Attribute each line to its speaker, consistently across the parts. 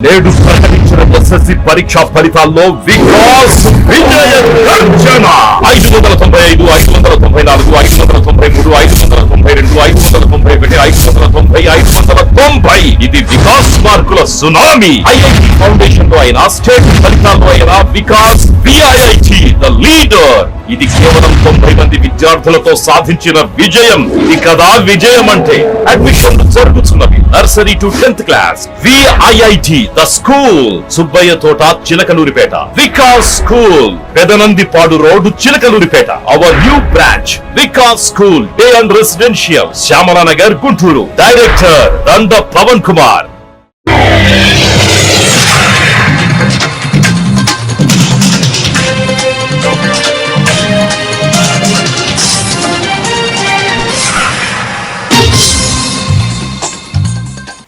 Speaker 1: నేడు ప్రకటించిన ఎస్ఎస్సి పరీక్షా ఫలితాల్లో వికాస్ విజయ గర్జన ఐదు వందల తొంభై ఐదు ఐదు వందల తొంభై నాలుగు ఐదు వందల తొంభై మూడు ఐదు వందల తొంభై రెండు ఐదు వందల తొంభై ఒకటి ఐదు వందల తొంభై ఐదు వందల తొంభై. ఇది వికాస్ మార్కుల సునామీ. ఐఐటి ఫౌండేషన్లో అయినా స్టేట్ ఫలితాల్లో అయినా వికాస్ విఐఐటి ద లీడర్. ఇది కేవలం తొంభై మంది విద్యార్థులతో సాధించిన విజయం. ఇది కదా విజయం అంటే admission జరుగుతున్నవి nursery to tenth class. VIIT the school. Subba Subbaiah Thota Chilakaluripet. Vikas school. Pedanandipadu road Chilakaluripet. Our new branch Vikas school. Day and residential Shyamala Nagar Guntur. Director Danda Pavan Kumar.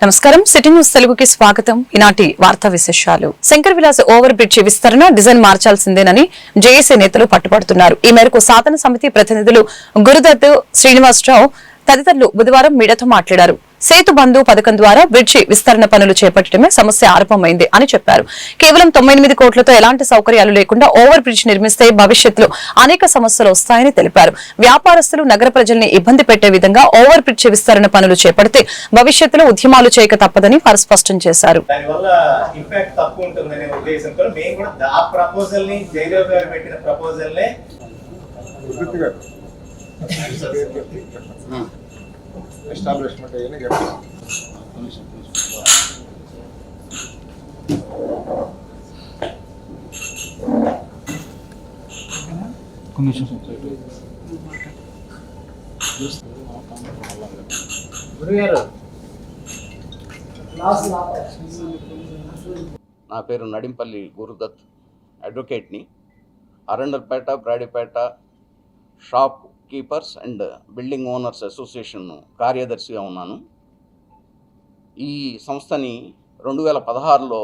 Speaker 2: నమస్కారం. City news తెలుగుకి స్వాగతం. ఈనాటి వార్తా విశేషాలు. Shankar Vilas over bridge విస్తరణ design మార్చాల్సిందేనని JAC నేతలు పట్టుపడుతున్నారు ఈ మేరకు సాధన సమితి ప్రతినిధులు గురుదత్ శ్రీనివాసరావు తదితరులు బుధవారం మీడియాతో మాట్లాడారు. సేతు బంధు పథకం ద్వారా బ్రిడ్జి విస్తరణ పనులు చేపట్టడమే సమస్య ఆరంభమైంది అని చెప్పారు. కేవలం తొంభై ఎనిమిది కోట్లతో ఎలాంటి సౌకర్యాలు లేకుండా ఓవర్ బ్రిడ్జ్ నిర్మిస్తే భవిష్యత్తులో అనేక సమస్యలు వస్తాయని తెలిపారు. వ్యాపారస్తులు నగర ప్రజల్ని ఇబ్బంది పెట్టే విధంగా ఓవర్ బ్రిడ్జ్ విస్తరణ పనులు చేపడితే భవిష్యత్తులో ఉద్యమాలు చేయక తప్పదని వారు స్పష్టం చేశారు.
Speaker 3: దానివల్ల ఇంపాక్ట్ తక్కువ ఉంటుందనే ఉద్దేశంతో మేము కూడా దా- ఆ ప్రపోజల్
Speaker 4: ఎస్టాబ్లిష్మెంట్ అయ్యని చెప్పి.
Speaker 5: నా పేరు Nadimpalli Gurudatt అడ్వకేట్ని. Arundelpet Brodipet shop keepers and building owners association కార్యదర్శిగా ఉన్నాను. ఈ సంస్థని రెండు వేల పదహారులో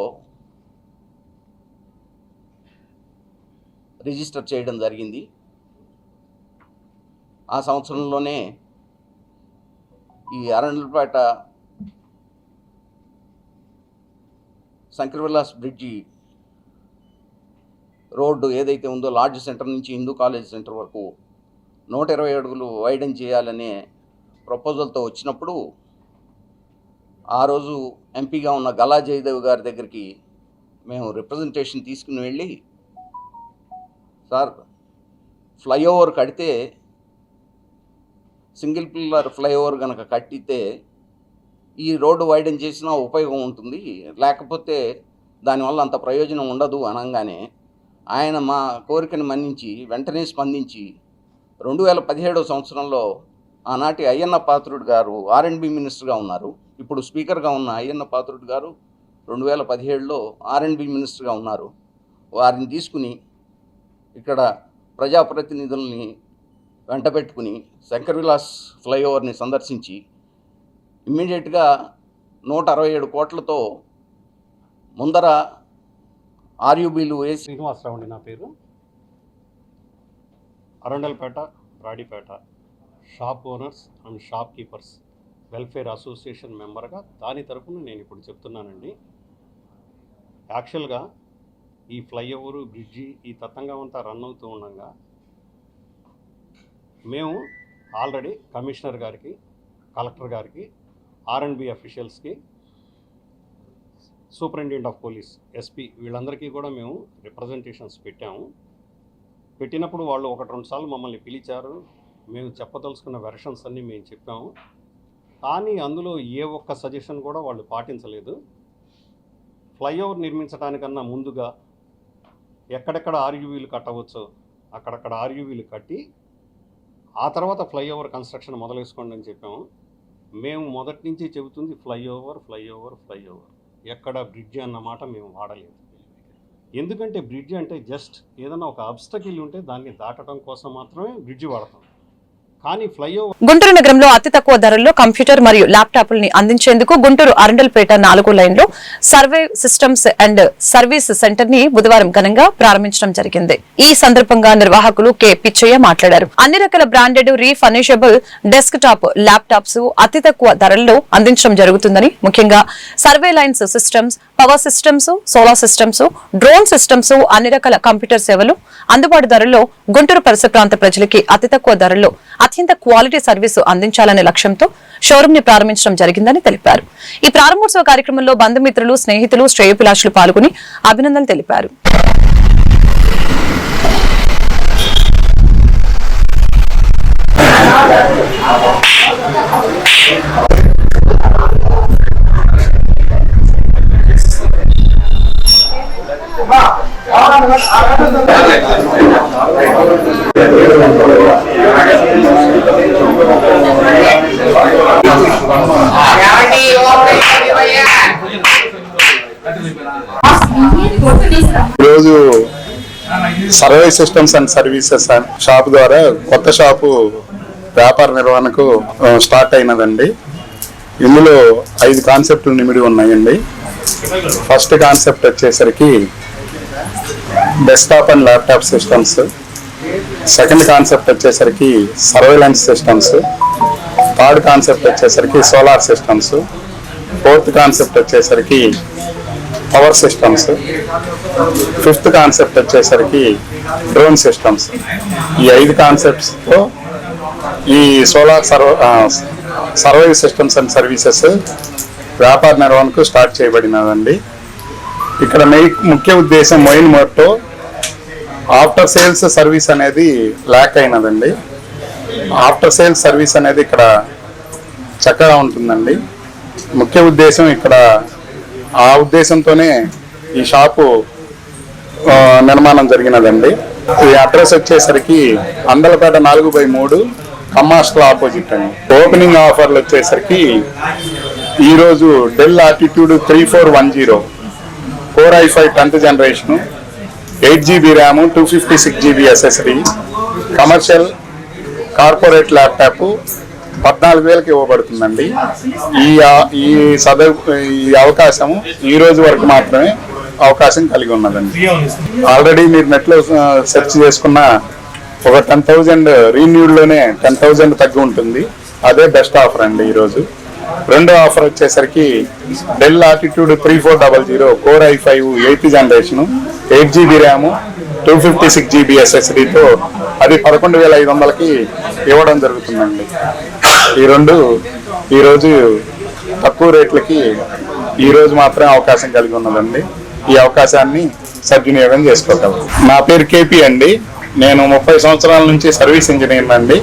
Speaker 5: రిజిస్టర్ చేయడం జరిగింది. ఆ సంవత్సరంలోనే ఈ అరణ్యపేట శంకర్ విలాస్ బ్రిడ్జి రోడ్డు ఏదైతే ఉందో లార్జ్ సెంటర్ నుంచి హిందూ కాలేజ్ సెంటర్ వరకు నూట ఇరవై అడుగులు వైడెన్ చేయాలనే ప్రపోజల్తో వచ్చినప్పుడు ఆ రోజు ఎంపీగా ఉన్న గలా జయదేవ్ గారి దగ్గరికి మేము రిప్రజెంటేషన్ తీసుకుని వెళ్ళి సార్ ఫ్లైఓవర్ కడితే సింగిల్ పిల్లర్ ఫ్లైఓవర్ కనుక కట్టితే ఈ రోడ్డు వైడెన్ చేసినా ఉపయోగం ఉంటుంది. లేకపోతే దానివల్ల అంత ప్రయోజనం ఉండదు అనగానే ఆయన మా కోరికను మన్నించి వెంటనే స్పందించి రెండు వేల పదిహేడవ సంవత్సరంలో ఆనాటి అయ్యన్న పాత్రుడు గారు ఆర్ఎండ్బి మినిస్టర్గా ఉన్నారు. ఇప్పుడు స్పీకర్గా ఉన్న అయ్యన్న పాత్రుడు గారు రెండు వేల పదిహేడులో ఆర్ఎండ్బి మినిస్టర్గా ఉన్నారు. వారిని తీసుకుని ఇక్కడ ప్రజాప్రతినిధుల్ని వెంట పెట్టుకుని శంకర్ విలాస్ ఫ్లైఓవర్ని సందర్శించి ఇమ్మీడియట్గా నూట అరవై ఏడు కోట్లతో ముందర ఆర్యూబీలు వేసి
Speaker 6: శ్రీనివాసరావు అండి నా పేరు. Arundelpet Brodipet. Shop owners and shop keepers. Welfare association మెంబర్గా దాని తరపున నేను ఇప్పుడు చెప్తున్నానండి. యాక్చువల్గా ఈ ఫ్లైఓవరు బ్రిడ్జి ఈ తతంగం అంతా రన్ అవుతూ ఉండగా మేము ఆల్రెడీ కమిషనర్ గారికి కలెక్టర్ గారికి ఆర్ఎండ్బి అఫీషియల్స్కి సూపరింటెండెంట్ ఆఫ్ పోలీస్ ఎస్పీ వీళ్ళందరికీ కూడా మేము రిప్రజెంటేషన్స్ పెట్టాము. పెట్టినప్పుడు వాళ్ళు ఒకటి రెండు సార్లు మమ్మల్ని పిలిచారు. మేము చెప్పదలుచుకున్న వెర్షన్స్ అన్నీ మేము చెప్పాము. కానీ అందులో ఏ ఒక్క సజెషన్ కూడా వాళ్ళు పాటించలేదు. ఫ్లైఓవర్ నిర్మించడానికన్నా ముందుగా ఎక్కడెక్కడ ఆర్యూవీలు కట్టవచ్చో అక్కడక్కడ ఆర్యూవీలు కట్టి ఆ తర్వాత ఫ్లైఓవర్ కన్స్ట్రక్షన్ మొదలేసుకోండి అని చెప్పాము. మేము మొదటి నుంచి చెబుతుంది ఫ్లైఓవర్ ఫ్లైఓవర్ ఫ్లైఓవర్ ఎక్కడ బ్రిడ్జ్ అన్నమాట మేము వాడలేదు. ఎందుకంటే బ్రిడ్జ్ అంటే జస్ట్ ఏదైనా ఒక అబ్స్టకిల్ ఉంటే దాన్ని దాటడం కోసం మాత్రమే బ్రిడ్జ్ వాడతాం.
Speaker 2: గుంటూరు నగరంలో అతి తక్కువ ధరల్లో కంప్యూటర్ మరియు ల్యాప్టాప్లని అందించేందుకు గుంటూరు అరండల్పేట నాలుగో లైన్లో సర్వే సిస్టమ్స్ అండ్ సర్వీస్ సెంటర్ని బుధవారం ఘనంగా ప్రారంభించడం జరిగింది. ఈ సందర్భంగా నిర్వాహకులు కె. పిచ్చయ్య మాట్లాడారు. అన్ని రకాల branded refurnishable desk top laptops అతి తక్కువ ధరల్లో అందించడం జరుగుతుందని ముఖ్యంగా survey lines systems power systems solar systems drone systems అన్ని రకాల కంప్యూటర్ సేవలు అందుబాటు ధరల్లో గుంటూరు పరిసర ప్రాంత ప్రజలకి అతి తక్కువ ధరల్లో అత్యంత క్వాలిటీ సర్వీసు అందించాలనే లక్ష్యంతో షోరూమ్ని ప్రారంభించడం జరిగిందని తెలిపారు. ఈ ప్రారంభోత్సవ కార్యక్రమంలో బంధుమిత్రులు స్నేహితులు శ్రేయోభిలాషులు పాల్గొని అభినందనలు తెలిపారు.
Speaker 4: ఈరోజు survey systems and services shop ద్వారా కొత్త షాపు వ్యాపార నిర్వహణకు స్టార్ట్ అయినదండి. ఇందులో ఐదు కాన్సెప్ట్లు నిమిడి ఉన్నాయండి. ఫస్ట్ కాన్సెప్ట్ వచ్చేసరికి desktop and laptop systems. Second concept వచ్చేసరికి సర్వేలెన్స్ సిస్టమ్స్ థర్డ్ కాన్సెప్ట్ వచ్చేసరికి సోలార్ సిస్టమ్స్ ఫోర్త్ కాన్సెప్ట్ వచ్చేసరికి పవర్ సిస్టమ్స్ ఫిఫ్త్ కాన్సెప్ట్ వచ్చేసరికి డ్రోన్ సిస్టమ్స్. ఈ ఐదు కాన్సెప్ట్స్తో ఈ సోలార్ సర్వ సర్వే సిస్టమ్స్ అండ్ సర్వీసెస్ వ్యాపార నిర్వహణకు స్టార్ట్ చేయబడినదండి. ఇక్కడ మెయిన్ ముఖ్య ఉద్దేశం main motto after sales service అనేది ల్యాక్ అయినదండి. ఆఫ్టర్ సేల్స్ సర్వీస్ అనేది ఇక్కడ చక్కగా ఉంటుందండి. ముఖ్య ఉద్దేశం ఇక్కడ ఆ ఉద్దేశంతోనే ఈ షాపు నిర్మాణం జరిగినదండి. ఈ అడ్రస్ వచ్చేసరికి అందలపేట నాలుగు బై మూడు కమ్మాస్టల్ ఆపోజిట్ అండి. ఓపెనింగ్ ఆఫర్లు వచ్చేసరికి ఈరోజు Dell Latitude three four one zero four I five tenth generation eight GB RAM two fifty six GB SSD commercial corporate laptop పద్నాలుగు వేలకు ఇవ్వబడుతుందండి. ఈ ఈ సదవ ఈ అవకాశం ఈ రోజు వరకు మాత్రమే అవకాశం కలిగి ఉన్నదండి. ఆల్రెడీ మీరు నెట్లో సెర్చ్ చేసుకున్న ఒక టెన్ థౌజండ్ రీన్యూడ్లోనే టెన్ థౌజండ్ తగ్గి ఉంటుంది. అదే బెస్ట్ ఆఫర్ అండి ఈరోజు రెండో ఆఫర్ వచ్చేసరికి Dell Latitude three four double zero core I five eighth generation eight GB RAM two fifty six GB ఎస్ఎస్డితో అది పదకొండు వేల ఐదు వందలకి ఇవ్వడం జరుగుతుందండి. ఈ రెండు ఈరోజు తక్కువ రేట్లకి ఈరోజు మాత్రమే అవకాశం కలిగి ఉన్నదండి. ఈ అవకాశాన్ని సద్వినియోగం చేసుకోగలరు నా పేరు కేపీ అండి. నేను ముప్పై సంవత్సరాల నుంచి సర్వీస్ ఇంజనీర్ అండి.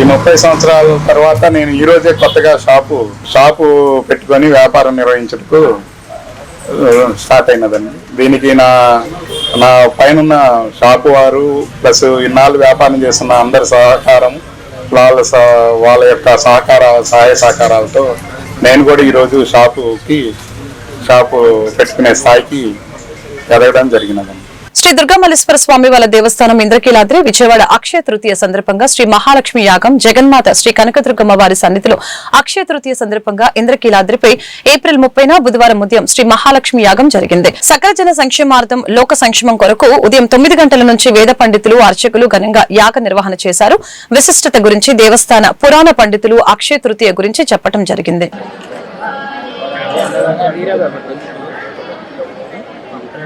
Speaker 4: ఈ ముప్పై సంవత్సరాల తర్వాత నేను ఈరోజే కొత్తగా షాపు షాపు పెట్టుకొని వ్యాపారం నిర్వహించుటకు స్టార్ట్ అయినదండి. దీనికి నా నా పైన షాపు వారు ప్లస్ ఇన్నాళ్ళు వ్యాపారం చేస్తున్న అందరి సహకారం వాళ్ళ వాళ్ళ యొక్క సహకార సహాయ సహకారాలతో నేను కూడా ఈరోజు షాపుకి షాపు పెట్టుకునే స్థాయికి ఎదగడం జరిగినదండి.
Speaker 2: శ్రీ దుర్గామల్లేశ్వర స్వామి వాళ్ళ దేవస్థానం ఇంద్రకీలాద్రి విజయవాడ అక్షయ తృతీయ సందర్భంగా శ్రీ మహాలక్ష్మి యాగం జగన్మాత శ్రీ కనకదుర్గమ్మ వారి సన్నిధిలో అక్షయ తృతీయ సందర్భంగా ఇంద్రకీలాద్రిపై ఏప్రిల్ ముప్పైన బుధవారం ఉదయం శ్రీ మహాలక్ష్మి యాగం జరిగింది. సకల జన సంక్షేమార్థం లోక సంక్షేమం కొరకు ఉదయం తొమ్మిది గంటల నుంచి వేద పండితులు అర్చకులు ఘనంగా యాగ నిర్వహణ చేశారు. విశిష్టత గురించి దేవస్థాన పురాణ పండితులు అక్షయ తృతీయ గురించి చెప్పడం జరిగింది.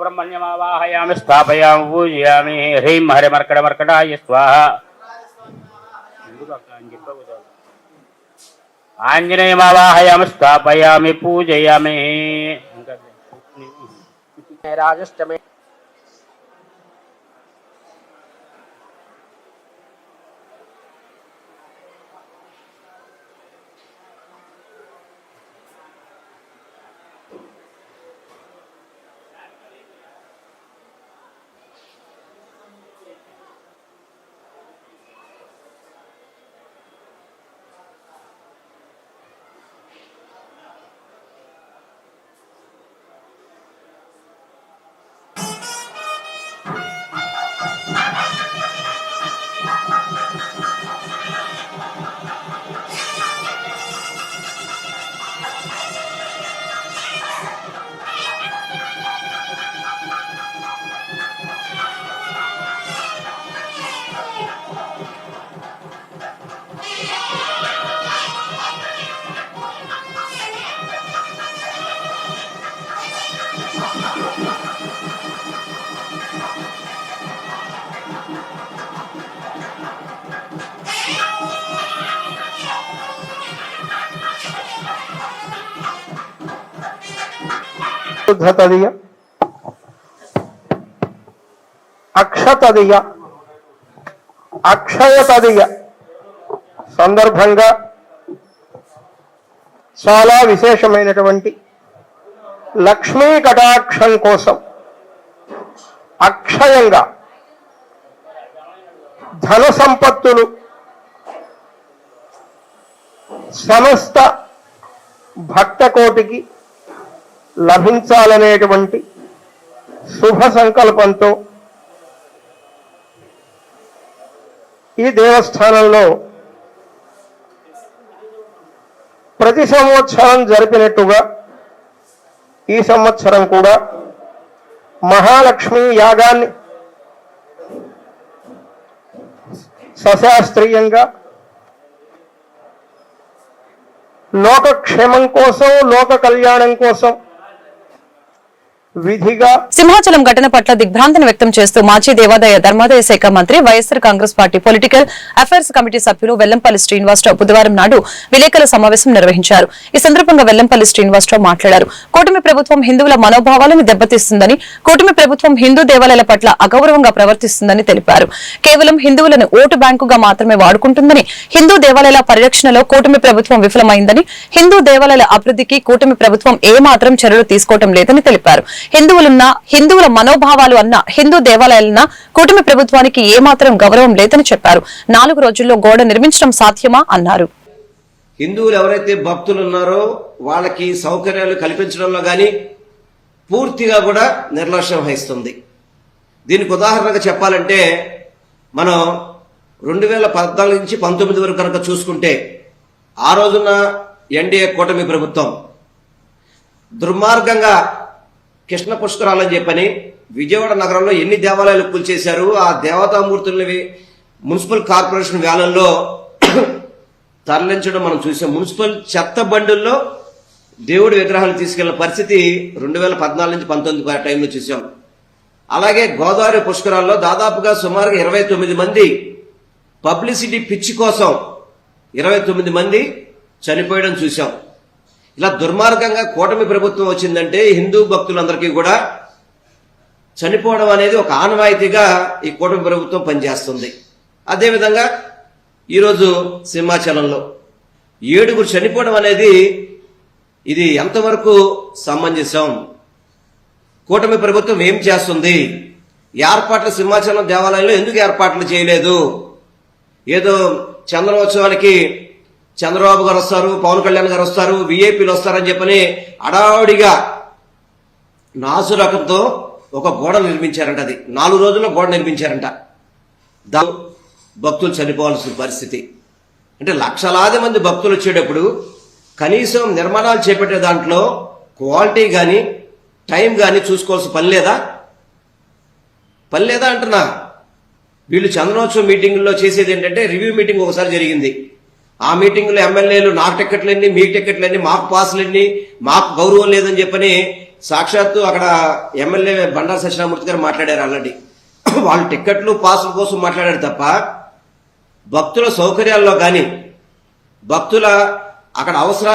Speaker 7: ब्रह्मण्यमावाहयामि स्थापयामि पूजयामि। ह्रीं हरिमर्कटमर्कटाय स्वाहा। ఆంజనేయమావాహయామి స్థాపయామి పూజయామి రాజష్టమే राजष्टमे
Speaker 8: శుద్ధ తదియ అక్షతదియ అక్షయ తదియ సందర్భంగా చాలా విశేషమైనటువంటి లక్ష్మీ కటాక్షం కోసం అక్షయంగా ధన సంపత్తులు సమస్త భక్త కోటికి లభించాలనేటువంటి శుభ సంకల్పంతో ఈ దేవస్థానంలో ప్రతి సంవత్సరం జరిపినట్టుగా ఈ సంవత్సరం కూడా మహాలక్ష్మి యాగాన్ని సశాస్త్రీయంగా లోకక్షేమం కోసం లోక కళ్యాణం కోసం విధిగా
Speaker 2: సింహాచలం ఘటన పట్ల దిగ్భ్రాంతిని వ్యక్తం చేస్తూ మాజీ దేవాదాయ ధర్మాదాయ శాఖ మంత్రి YSR Congress party political affairs committee సభ్యులు వెల్లంపల్లి శ్రీనివాసరావు బుధవారం నాడు విలేకరుల సమావేశం నిర్వహించారు. ఈ సందర్భంగా వెల్లంపల్లి శ్రీనివాసరావు మాట్లాడారు. కూటమి ప్రభుత్వం హిందువుల మనోభావాలను దెబ్బతీస్తుందని కూటమి ప్రభుత్వం హిందూ దేవాలయాల పట్ల అగౌరవంగా ప్రవర్తిస్తుందని తెలిపారు. కేవలం హిందువులను ఓటు బ్యాంకుగా మాత్రమే వాడుకుంటుందని హిందూ దేవాలయాల పరిరక్షణలో కూటమి ప్రభుత్వం విఫలమైందని హిందూ దేవాలయాల అభివృద్ధికి కూటమి ప్రభుత్వం ఏమాత్రం చర్యలు తీసుకోవటం లేదని తెలిపారు. హిందువులున్నా హిందువుల మనోభావాలు అన్న హిందూ దేవాలయాలన్న కూటమి ప్రభుత్వానికి ఏమాత్రం గౌరవం లేదని చెప్పారు. నాలుగు రోజుల్లో గోడ నిర్మించడం సాధ్యమా అన్నారు.
Speaker 9: హిందువులు ఎవరైతే భక్తులు ఉన్నారో వాళ్ళకి సౌకర్యాలు కల్పించడంలో కానీ పూర్తిగా కూడా నిర్లక్ష్యం వహిస్తుంది. దీనికి ఉదాహరణగా చెప్పాలంటే మనం రెండు వేల పద్నాలుగు నుంచి పంతొమ్మిది వరకు కనుక చూసుకుంటే ఆ రోజున ఎన్డీఏ కూటమి ప్రభుత్వం దుర్మార్గంగా కృష్ణ పుష్కరాలని చెప్పని విజయవాడ నగరంలో ఎన్ని దేవాలయాలు కూల్చేశారు ఆ దేవతామూర్తుల్ని మున్సిపల్ కార్పొరేషన్ వేలంలో తరలించడం మనం చూసాం. మున్సిపల్ చెత్త బండుల్లో దేవుడి విగ్రహాలు తీసుకెళ్ళిన పరిస్థితి రెండు వేల పద్నాలుగు నుంచి పంతొమ్మిది ఆ టైంలో చూసాం. అలాగే గోదావరి పుష్కరాల్లో దాదాపుగా సుమారుగా ఇరవై తొమ్మిది మంది పబ్లిసిటీ పిచ్చి కోసం ఇరవై తొమ్మిది మంది చనిపోయడం చూసాం. ఇలా దుర్మార్గంగా కూటమి ప్రభుత్వం వచ్చిందంటే హిందూ భక్తులందరికీ కూడా చనిపోవడం అనేది ఒక ఆనవాయితీగా ఈ కూటమి ప్రభుత్వం పనిచేస్తుంది. అదేవిధంగా ఈరోజు సింహాచలంలో ఏడుగురు చనిపోవడం అనేది ఇది ఎంతవరకు సమంజసం? కూటమి ప్రభుత్వం ఏం చేస్తుంది? ఏర్పాట్లు సింహాచలం దేవాలయంలో ఎందుకు ఏర్పాట్లు చేయలేదు? ఏదో చంద్రోత్సవానికి చంద్రబాబు గారు వస్తారు పవన్ కళ్యాణ్ గారు వస్తారు వీఏపీలు వస్తారని చెప్పని అడావిడిగా నాసు రకంతో ఒక గోడ నిర్మించారంట అది. నాలుగు రోజుల్లో గోడ నిర్మించారంట. దా భక్తులు చనిపోవాల్సిన పరిస్థితి. అంటే లక్షలాది మంది భక్తులు వచ్చేటప్పుడు కనీసం నిర్మాణాలు చేపట్టే దాంట్లో క్వాలిటీ కానీ టైం కానీ చూసుకోవాల్సిన పని లేదా? పని లేదా అంటున్నా. వీళ్ళు చంద్రోత్సవం మీటింగ్లో చేసేది ఏంటంటే రివ్యూ మీటింగ్ ఒకసారి జరిగింది. ఆ మీటింగ్లో ఎమ్మెల్యేలు నాకు టికెట్లన్నీ మీ టిక్కెట్లన్నీ మాకు పాసులన్నీ మాకు గౌరవం లేదని చెప్పని సాక్షాత్తు అక్కడ ఎమ్మెల్యే బండారు సత్యనామూర్తి గారు మాట్లాడారు ఆల్రెడీ. వాళ్ళు టిక్కెట్లు పాసుల కోసం మాట్లాడారు తప్ప భక్తుల సౌకర్యాల్లో కానీ భక్తుల అక్కడ అవసర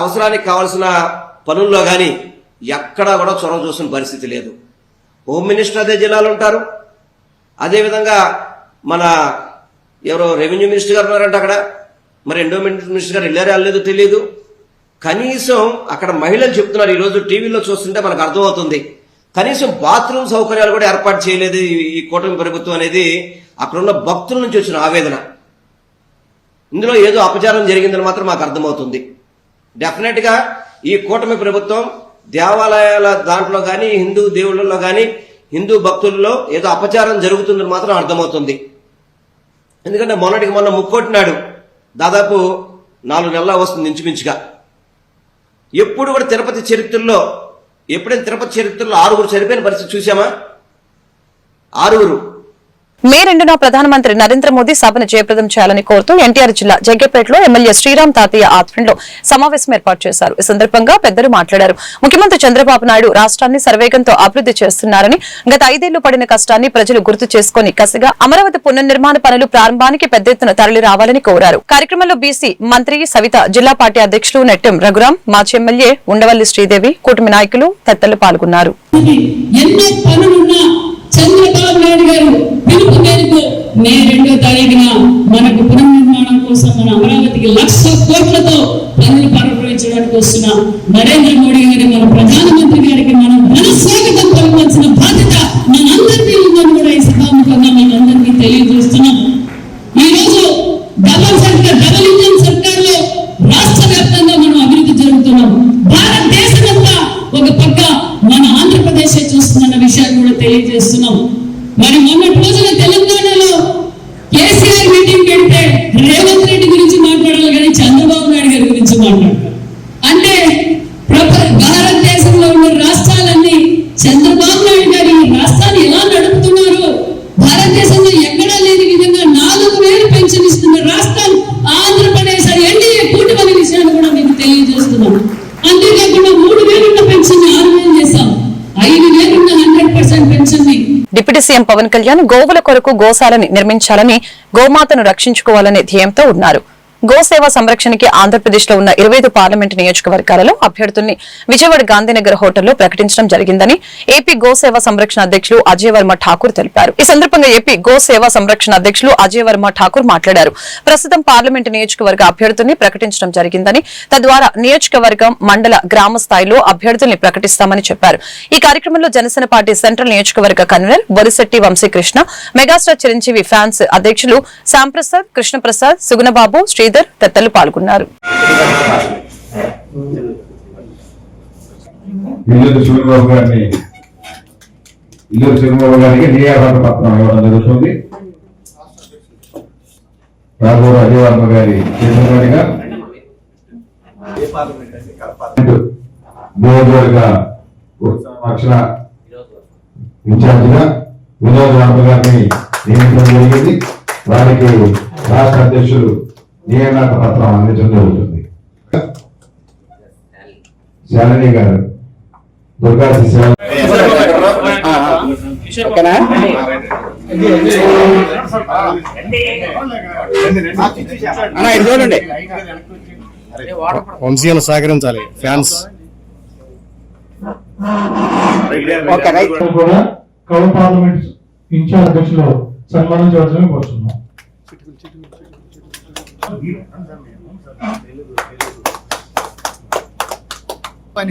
Speaker 9: అవసరానికి కావాల్సిన పనుల్లో కానీ ఎక్కడా కూడా చొరవ చూసిన పరిస్థితి లేదు. హోమ్ మినిస్టర్ అదే జిల్లాలో ఉంటారు. అదేవిధంగా మన ఎవరో రెవెన్యూ మినిస్టర్ గారు ఉన్నారంట అక్కడ. మరి ఎండోమెంట్ మినిస్టర్ గారు వెళ్ళారా వెళ్ళలేదో తెలియదు కనీసం అక్కడ మహిళలు చెప్తున్నారు ఈరోజు టీవీలో చూస్తుంటే మనకు అర్థమవుతుంది. కనీసం బాత్రూమ్ సౌకర్యాలు కూడా ఏర్పాటు చేయలేదు ఈ- కూటమి ప్రభుత్వం అనేది. అక్కడున్న భక్తుల నుంచి వచ్చిన ఆవేదన. ఇందులో ఏదో అపచారం జరిగిందని మాత్రం మాకు అర్థమవుతుంది. డెఫినెట్గా ఈ కూటమి ప్రభుత్వం దేవాలయాల దాంట్లో కానీ హిందూ దేవుళ్ళలో కానీ హిందూ భక్తుల్లో ఏదో అపచారం జరుగుతుందని మాత్రం అర్థమవుతుంది. ఎందుకంటే మొన్నటికి మొన్న ముక్కొట్టినాడు దాదాపు నాలుగు నెలల వస్తుంది ఇంచుమించుగా. ఎప్పుడు కూడా తిరుపతి చరిత్రలో ఎప్పుడైనా తిరుపతి చరిత్రలో ఆరుగురు చనిపోయిన పరిస్థితి చూసామా ఆరుగురు.
Speaker 2: మే రెండున ప్రధానమంత్రి నరేంద్ర మోదీ సభను జయప్రదం చేయాలని కోరుతూ ఎన్టీఆర్ జిల్లా జగ్గేపేటలో ఎమ్మెల్యే శ్రీరామ్ తాతయ్య ఆధ్వర్యంలో సమావేశం ఏర్పాటు చేశారు. ఈ సందర్భంగా పెద్దలు మాట్లాడారు. ముఖ్యమంత్రి చంద్రబాబు నాయుడు రాష్ట్రాన్ని సర్వేగంతో అభివృద్ధి చేస్తున్నారని గత ఐదేళ్ళు పడిన కష్టాన్ని ప్రజలు గుర్తు చేసుకుని కసిగా అమరావతి పునర్నిర్మాణ పనులు ప్రారంభానికి పెద్ద ఎత్తున తరలి రావాలని కోరారు. కార్యక్రమంలో బీసీ మంత్రి సవిత జిల్లా పార్టీ అధ్యక్షులు నెట్టెం రఘురాం మాజీ ఎమ్మెల్యే ఉండవల్లి శ్రీదేవి కూటమి నాయకులు తదితరులు పాల్గొన్నారు.
Speaker 10: చంద్రబాబు నాయుడు గారు పిలుపు మేరకు మే రెండో తారీఖున మనకు పునర్నిర్మాణం కోసం మన అమరావతికి లక్ష కోట్లతో పనులు ప్రారంభించడానికి వస్తున్న నరేంద్ర మోడీ గారి మన ప్రధానమంత్రి గారికి మనం మన స్వాగతం పలకాల్సిన బాధ్యత మనందరికీ ఉందని కూడా ఈ సభాముఖంగా మనందరికీ తెలియజేస్తున్నాం. ఈ రోజు డబల్ సర్కార్ డబల్ ఇంజన్ సర్కార్లో రాష్ట్ర వ్యాప్తంగా మనం అభివృద్ధి జరుగుతున్నాం. భారతదేశమంతా ఒక పక్క మన ఆంధ్రప్రదేశ్ చూస్తుందన్న విషయాన్ని కూడా తెలియజేస్తున్నాం. మరి మొన్నటి రోజున తెలంగాణలో కేసీఆర్ మీటింగ్ పెడితే రేవంత్ రెడ్డి గురించి మాట్లాడాలి కానీ చంద్రబాబు నాయుడు గారి గురించి మాట్లాడాలి అంటే ప్రప- భారతదేశంలో ఉన్న రాష్ట్రాలన్నీ చంద్రబాబు నాయుడు గారు ఈ రాష్ట్రాన్ని ఎలా నడుపుతున్నారు భారతదేశంలో ఎక్కడా లేని విధంగా నాలుగు వేలు పెన్షన్ ఇస్తున్న రాష్ట్రం ఆంధ్రప్రదేశ్ అని ఎన్డీఏ కూటమి విషయాన్ని కూడా మీకు తెలియజేస్తున్నాం అంతేకాకుండా మూడు వేలున్న పెన్షన్ ఆరు వేలు చేశాం ఐదు వేలున్న హండ్రెడ్ పర్సెంట్ పెన్షన్ని
Speaker 2: డిప్యూటీ సీఎం పవన్ కళ్యాణ్ గోవుల కొరకు గోశాలని నిర్మించాలని గోమాతను రక్షించుకోవాలనే ధ్యేయంతో ఉన్నారు. గోసేవ సంరక్షణకి ఆంధ్రప్రదేశ్లో ఉన్న ఇరవై పార్లమెంట్ పార్లమెంటు నియోజకవర్గాలలో అభ్యర్థుల్ని విజయవాడ గాంధీనగర్ హోటల్లో ప్రకటించడం జరిగిందని ఏపీ గోసేవ సంరక్షణ అధ్యక్షులు అజయ్ వర్మ ఠాకూర్ తెలిపారు. ఈ సందర్భంగా ఏపీ గోసేవ సంరక్షణ అధ్యక్షులు అజయ్ వర్మ ఠాకూర్ మాట్లాడారు. ప్రస్తుతం పార్లమెంటు నియోజకవర్గ అభ్యర్థుల్ని ప్రకటించడం జరిగిందని తద్వారా నియోజకవర్గం మండల గ్రామ స్థాయిలో అభ్యర్థుల్ని ప్రకటిస్తామని చెప్పారు. ఈ కార్యక్రమంలో జనసేన పార్టీ సెంట్రల్ నియోజకవర్గ convener Borisetti Vamsikrishna megastar Chiranjeevi fans అధ్యక్షులు శ్యాంప్రసాద్ కృష్ణప్రసాద్ సుగుణబాబు శ్రీధర్ తదితరులు పాల్గొన్నారు.
Speaker 11: ఇల్లూరు గారికి నియామక పత్రం ఇవ్వడం జరుగుతుంది. రాఘవ అజయవర్మ గారి నియోజకవర్గ ఇన్ఛార్జిగా వినోద్ వర్మ గారిని నియమించడం జరిగింది. వారికి రాష్ట్ర అధ్యక్షులు నియామక పత్రం అందించడం జరుగుతుంది శాలిని గారు దుర్గా శిశు
Speaker 7: ఓకేనా? అన్న ఇది చూడండి.
Speaker 8: వంశీయాలు సహకరించాలి ఫ్యాన్స్.
Speaker 7: ఓకే రైట్
Speaker 11: కూడా కౌన్ పార్లమెంట్ ఇన్ఛార్జ్ అధ్యక్షులు సన్మానించవలసిన కోరుతున్నాం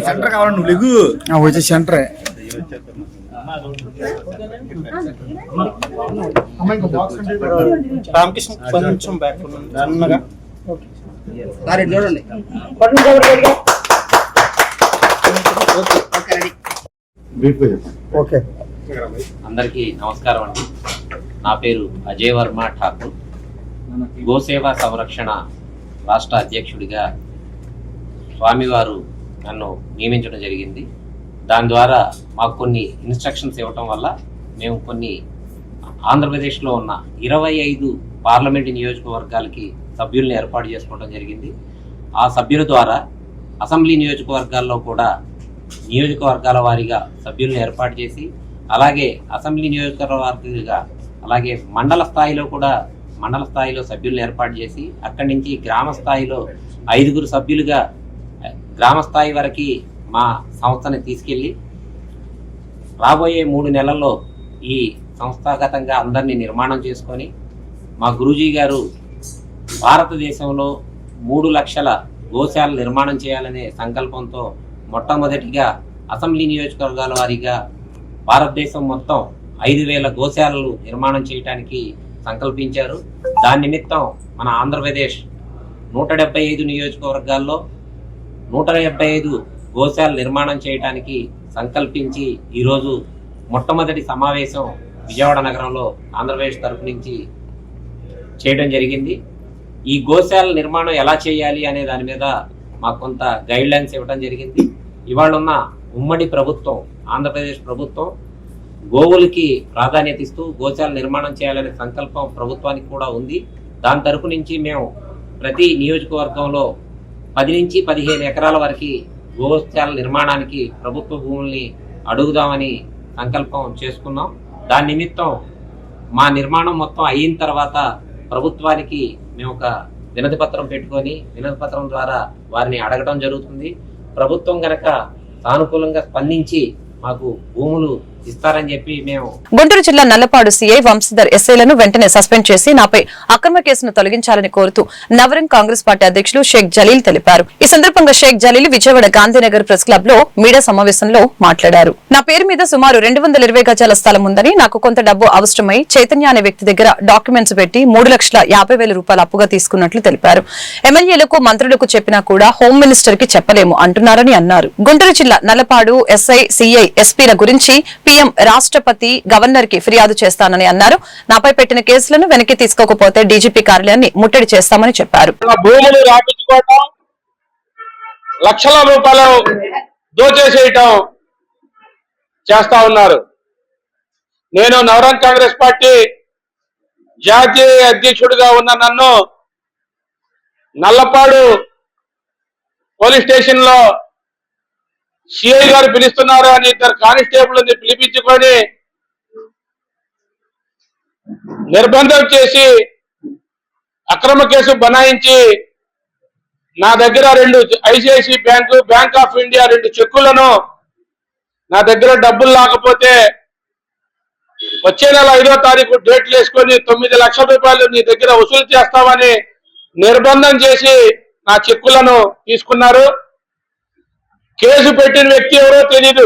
Speaker 3: సెంటర్ కావాలి నువ్వు లెగు.
Speaker 8: వచ్చే సెంటరే. రామకృష్ణ కొంచెం బ్యాక్ చిన్నగా
Speaker 7: సార్ ఇది చూడండి.
Speaker 8: ఓకే.
Speaker 12: అందరికీ నమస్కారం అండి. నా పేరు అజయ్ వర్మ ఠాకూర్. గోసేవ సంరక్షణ రాష్ట్ర అధ్యక్షుడిగా స్వామివారు నన్ను నియమించడం జరిగింది. దాని ద్వారా మాకు కొన్ని ఇన్స్ట్రక్షన్స్ ఇవ్వటం వల్ల మేము కొన్ని ఆంధ్రప్రదేశ్లో ఉన్న ఇరవై ఐదు పార్లమెంటు నియోజకవర్గాలకి సభ్యుల్ని ఏర్పాటు చేసుకోవడం జరిగింది. ఆ సభ్యుల ద్వారా అసెంబ్లీ నియోజకవర్గాల్లో కూడా నియోజకవర్గాల వారీగా సభ్యులను ఏర్పాటు చేసి అలాగే అసెంబ్లీ నియోజకవర్గాలుగా అలాగే మండల స్థాయిలో కూడా మండల స్థాయిలో సభ్యులను ఏర్పాటు చేసి అక్కడి నుంచి గ్రామ స్థాయిలో ఐదుగురు సభ్యులుగా గ్రామ స్థాయి వరకు మా సంస్థని తీసుకెళ్ళి రాబోయే మూడు నెలల్లో ఈ సంస్థాగతంగా అందరినీ నిర్మాణం చేసుకొని మా గురూజీ గారు భారతదేశంలో మూడు లక్షల గోశాల నిర్మాణం చేయాలనే సంకల్పంతో మొట్టమొదటిగా అసెంబ్లీ నియోజకవర్గాల వారీగా భారతదేశం మొత్తం ఐదు వేల గోశాలలు నిర్మాణం చేయడానికి సంకల్పించారు. దాని నిమిత్తం మన ఆంధ్రప్రదేశ్ నూట డెబ్బై ఐదు నియోజకవర్గాల్లో నూట డెబ్బై ఐదు గోశాల నిర్మాణం చేయడానికి సంకల్పించి ఈరోజు మొట్టమొదటి సమావేశం విజయవాడ నగరంలో ఆంధ్రప్రదేశ్ తరపు నుంచి చేయడం జరిగింది. ఈ గోశాల నిర్మాణం ఎలా చేయాలి అనే దాని మీద మాకు కొంత గైడ్ లైన్స్ ఇవ్వడం జరిగింది. ఇవాళ ఉన్న ఉమ్మడి ప్రభుత్వం ఆంధ్రప్రదేశ్ ప్రభుత్వం గోవులకి ప్రాధాన్యత ఇస్తూ గోశాల నిర్మాణం చేయాలనే సంకల్పం ప్రభుత్వానికి కూడా ఉంది. దాని తరపు నుంచి మేము ప్రతి నియోజకవర్గంలో పది నుంచి పదిహేను ఎకరాల వరకు గోశాల నిర్మాణానికి ప్రభుత్వ భూముల్ని అడుగుదామని సంకల్పం చేసుకున్నాం. దాని నిమిత్తం మా నిర్మాణం మొత్తం అయిన తర్వాత ప్రభుత్వానికి మేము ఒక వినతి పత్రం పెట్టుకొని వినతి పత్రం ద్వారా వారిని అడగడం జరుగుతుంది. ప్రభుత్వం గనక సానుకూలంగా స్పందించి మాకు భూములు ఇస్తారని చెప్పి మేము
Speaker 2: గుంటూరు జిల్లా నల్లపాడు సీఐ వంశధర్ ఎస్ఐలను వెంటనే సస్పెండ్ చేసి నాపై అక్రమ కేసును తొలగించాలని కోరుతూ నవరం కాంగ్రెస్ పార్టీ అధ్యక్షులు షేక్ జలీల్ తెలిపారు. ఈ సందర్భంగా షేక్ జలీల్ విజయవాడ గాంధీనగర్ ప్రెస్ క్లబ్లో మీడియా సమావేశంలో మాట్లాడారు. నా పేరు మీద సుమారు రెండు వందల ఇరవై గజాల స్థలం ఉందని నాకు కొంత డబ్బు అవసరమై చైతన్య అనే వ్యక్తి దగ్గర డాక్యుమెంట్స్ పెట్టి మూడు లక్షల యాభై వేల రూపాయలు అప్పుగా తీసుకున్నట్లు తెలిపారు. ఎమ్మెల్యేలకు మంత్రులకు చెప్పినా కూడా హోమ్ మినిస్టర్కి చెప్పలేము అంటున్నారని అన్నారు. గుంటూరు జిల్లా నల్లపాడు ఎస్ఐ సిఐ ఎస్పీల గురించి సీఎం రాష్ట్రపతి గవర్నర్కి ఫిర్యాదు చేస్తానని అన్నారు. నాపై పెట్టిన కేసులను వెనక్కి తీసుకోకపోతే డీజీపీ కార్యాలయాన్ని ముట్టడి చేస్తామని చెప్పారు.
Speaker 13: లక్షల రూపాయలు దోచేసేయటం చేస్తా ఉన్నారు. నేను నవరం కాంగ్రెస్ పార్టీ జాతీయ అధ్యక్షుడిగా ఉన్న నన్ను నల్లపాడు పోలీస్ స్టేషన్లో సిఐ గారు పిలుస్తున్నారు అని ఇద్దరు కానిస్టేబుల్ పిలిపించుకొని నిర్బంధం చేసి అక్రమ కేసు బనాయించి నా దగ్గర రెండు ICICI bank bank of India రెండు చెక్కులను నా దగ్గర డబ్బులు లేకపోతే వచ్చే నెల ఐదో తారీఖు డేట్లు వేసుకొని తొమ్మిది లక్షల రూపాయలు నీ దగ్గర వసూలు చేస్తామని నిర్బంధం చేసి నా చెక్కులను తీసుకున్నారు. కేసు పెట్టిన వ్యక్తి ఎవరో తెలీదు.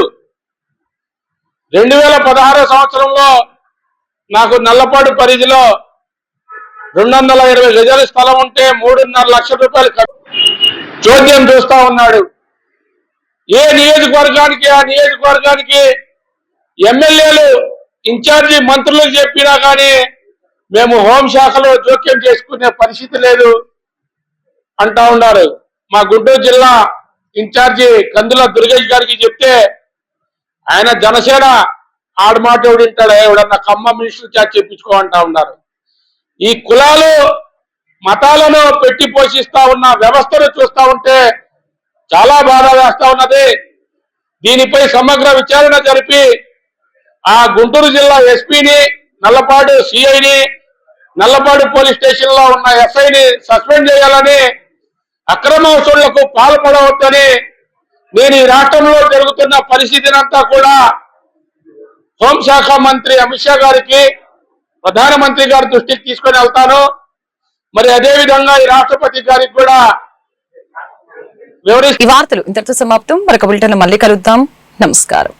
Speaker 13: రెండు వేల పదహారో సంవత్సరంలో నాకు నల్లపాడు పరిధిలో రెండు వందల ఇరవై గజాల స్థలం ఉంటే మూడున్నర లక్షల రూపాయలు చోద్యం చూస్తా ఉన్నాడు. ఏ నియోజకవర్గానికి ఆ నియోజకవర్గానికి ఎమ్మెల్యేలు ఇన్ఛార్జి మంత్రులకు చెప్పినా కానీ మేము హోంశాఖలో జోక్యం చేసుకునే పరిస్థితి లేదు అంటా ఉన్నారు. మా గుంటూరు జిల్లా ఇన్ఛార్జి కందుల దుర్గేష్ గారికి చెప్తే ఆయన జనసేన ఆడమాట ఎవడింటాడు ఎవడన్నా కమ్మ మినిస్టర్ చేత చెప్పించుకో అంటా ఉన్నారు. ఈ కులాలు మతాలను పెట్టి పోషిస్తా ఉన్న వ్యవస్థను చూస్తా ఉంటే చాలా బాధ వేస్తా ఉన్నది. దీనిపై సమగ్ర విచారణ జరిపి ఆ గుంటూరు జిల్లా ఎస్పీని నల్లపాడు సిఐని నల్లపాడు పోలీస్ స్టేషన్లో ఉన్న ఎస్ఐని సస్పెండ్ చేయాలని అక్రమ పాల్పడవద్దని నేను ఈ రాష్ట్రంలో జరుగుతున్న పరిస్థితినంతా కూడా హోంశాఖ మంత్రి అమిత్ షా గారికి ప్రధానమంత్రి గారి దృష్టికి తీసుకొని వెళ్తాను. మరి అదే విధంగా ఈ రాష్ట్రపతి గారికి కూడా వివరిస్తాను
Speaker 2: ఈ వార్తలు ఇంతటితో సమాప్తం. మరొక బులెటిన్ మళ్ళీ కలుద్దాం. నమస్కారం.